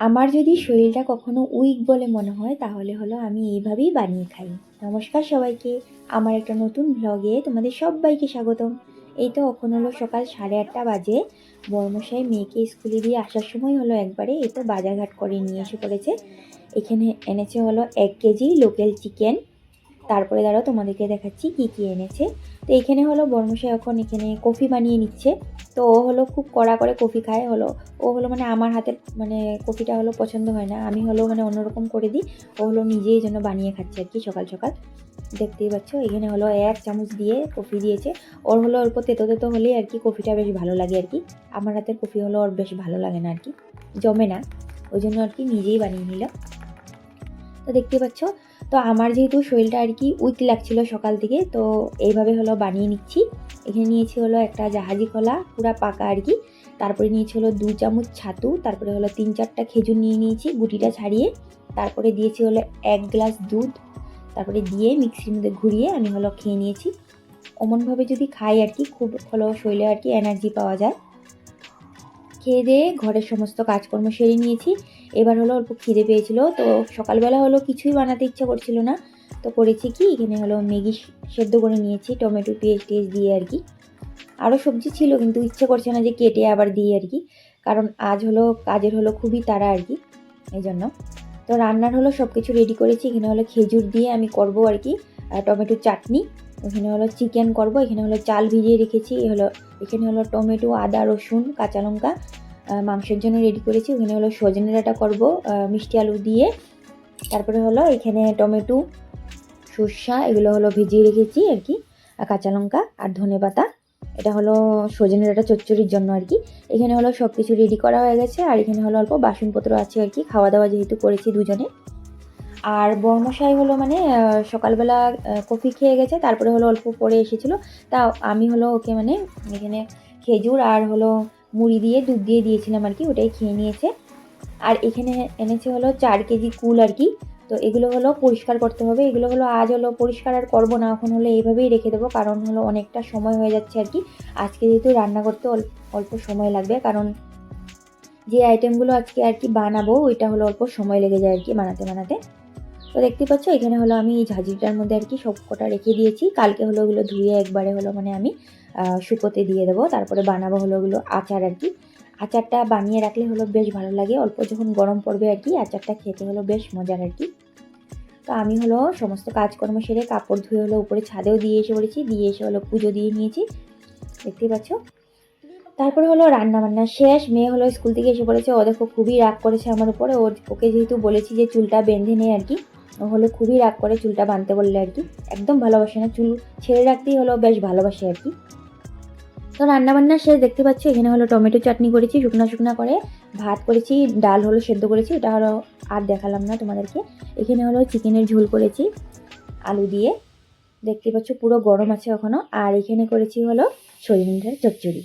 আমার যদি শরীরটা কখনো উইক বলে মনে হয়, তাহলে হলো আমি এইভাবেই বানিয়ে খাই। নমস্কার সবাইকে, আমার একটা নতুন ব্লগে তোমাদের সবাইকে স্বাগতম। এই তো এখন হলো সকাল সাড়ে আটটা বাজে। বর্মশাই মেয়েকে স্কুলে দিয়ে আসার সময় হলো একবারে এই তো বাজারঘাট করে নিয়ে এসে পড়েছে। এখানে এনেছে হলো এক কেজি লোকাল চিকেন তারপরে দাঁড়াও তোমাদেরকে দেখাচ্ছি কি কি এনেছে। তো এখানে হলো বর্মশাই এখন এখানে কফি বানিয়ে নিচ্ছে। তো ও হলো খুব কড়া করে কফি খায় হলো। ও হলো মানে আমার হাতের মানে কফিটা হলো পছন্দ হয় না। আমি হলো মানে অন্যরকম করে দিই। ও হলো নিজেই জন্য বানিয়ে খাচ্ছে আর কি সকাল সকাল। দেখতেই পাচ্ছ, এখানে হলো এক চামচ দিয়ে কফি দিয়েছে। ওর হলো অল্প তেতো তেতো হলেই আর কি কফিটা বেশ ভালো লাগে আর কি। আমার হাতের কফি হলো ওর বেশ ভালো লাগে না আর কি। জমে না। ওই জন্য আর কি নিজেই বানিয়ে নিল তো দেখতে পাচ্ছ তো আমার যেহেতু শরীরটা আর কি উইক লাগছিল সকাল থেকে, তো এইভাবে হলো বানিয়ে নিচ্ছি। এখানে নিয়েছি হলো একটা জাহাজি কলা, পুরা পাকা আর কি। তারপরে নিয়েছি হলো দু চামচ ছাতু, তারপরে হলো তিন চারটা খেজুর নিয়ে নিয়েছি গুটিটা ছাড়িয়ে। তারপরে দিয়েছি হলো এক গ্লাস দুধ, তারপরে দিয়ে মিক্সির মধ্যে ঘুরিয়ে আমি হলো খেয়ে নিয়েছি। অমনভাবে যদি খাই আর কি, খুব হলো শরীরে আর কি এনার্জি পাওয়া যায়। খেয়ে দিয়ে ঘরের সমস্ত কাজকর্ম সেরে নিয়েছি। এবার হলো অল্প খিদে পেয়েছিল, তো সকালবেলা হলো কিছুই বানাতে ইচ্ছা করছিল না। তো করেছি কি, এখানে হলো ম্যাগি সেদ্ধ করে নিয়েছি, টমেটো, পেঁয়াজ টেস্ট দিয়ে আর কি। আরও সবজি ছিল কিন্তু ইচ্ছে করছে না যে কেটে আবার দিই আর কি, কারণ আজ হলো, কাজের হলো খুবই তাড়া আর কি, এই জন্য। তো রান্নার হলো সব কিছু রেডি করেছি, এখানে হলো খেজুর দিয়ে আমি করব আর কি টমেটোর চাটনি, এখানে হলো চিকেন করব, এখানে হলো চাল ভিজিয়ে রেখেছি, এ হলো, এখানে হলো টমেটো, আদা, রসুন, কাঁচা লঙ্কা মাংসের জন্য রেডি করেছি। ওখানে হলো সজনে ডাঁটা করব মিষ্টি আলু দিয়ে। তারপরে হলো এখানে টমেটো, সর্ষা, এগুলো হলো ভিজিয়ে রেখেছি আর কি কাঁচা লঙ্কা আর ধনে পাতা। এটা হলো সজনে ডাঁটা চচ্চড়ির জন্য আর কি। এখানে হলো সব কিছু রেডি করা হয়ে গেছে, আর এখানে হলো অল্প বাসনপত্র আছে আর কি খাওয়া দাওয়া যেহেতু করেছি দুজনে। আর বর্মশাই হলো মানে সকালবেলা কফি খেয়ে গেছে, তারপরে হলো অল্প পরে এসেছিল। তা আমি হলো ওকে মানে এখানে খেজুর আর হলো মুড়ি দিয়ে, দুধ দিয়ে দিয়েছিলাম আর কি, ওটাই খেয়ে নিয়েছে। আর এখানে এনেছে হলো চার কেজি কুল আর কি। তো এগুলো হলো পরিষ্কার করতে হবে। এগুলো হলো আজ হলো পরিষ্কার আর করব না, এখন হলো এইভাবেই রেখে দেবো, কারণ হলো অনেকটা সময় হয়ে যাচ্ছে আর কি। আজকে যেহেতু রান্না করতে অল্প সময় লাগবে, কারণ যে আইটেমগুলো আজকে আর কি বানাবো, ওইটা হলো অল্প সময় লেগে যায় আর কি বানাতে বানাতে। তো দেখতে পাচ্ছ, এখানে হলো আমি এই মধ্যে আর কি সব কটা রেখে দিয়েছি। কালকে হলো ওগুলো ধুয়ে একবারে হলো মানে আমি শুকোতে দিয়ে দেবো। তারপরে বানাবো হলো ওগুলো আচার আর কি। আচারটা বানিয়ে রাখলে হলো বেশ ভালো লাগে। অল্প যখন গরম পড়বে আর কি, আচারটা খেতে হলো বেশ মজার আর কি। তো আমি হলো সমস্ত কাজকর্ম সেরে কাপড় ধুয়ে হলো উপরে ছাদেও দিয়ে এসে পড়েছি। দিয়ে এসে হলো পুজো দিয়ে নিয়েছি। দেখতেই পাচ্ছ? তারপরে হলো রান্না বান্না শেষ। মেয়ে হলো স্কুল থেকে এসে পড়েছে। ও দেখো খুবই রাগ করেছে আমার উপরে। ওর ওকে যেহেতু বলেছি যে চুলটা বেঁধে নেই আর কি। হলো খুবই রাগ করে চুলটা বাঁধতে বললে আর কি। একদম ভালোবাসে না চুল। ছেড়ে রাখতেই হলো বেশ ভালোবাসে আর কি। তো রান্নাবান্না শেষ দেখতে পাচ্ছি, এখানে হলো টমেটো চাটনি করেছি, শুকনো শুকনো করে ভাত করেছি, ডাল হলো সেদ্ধ করেছি, এটা হলো আর দেখালাম না তোমাদেরকে। এখানে হলো চিকেনের ঝোল করেছি, আলু দিয়ে। দেখতে পাচ্ছ পুরো গরম আছে এখনও আর এখানে করেছি হলো সজনে চচ্চড়ি।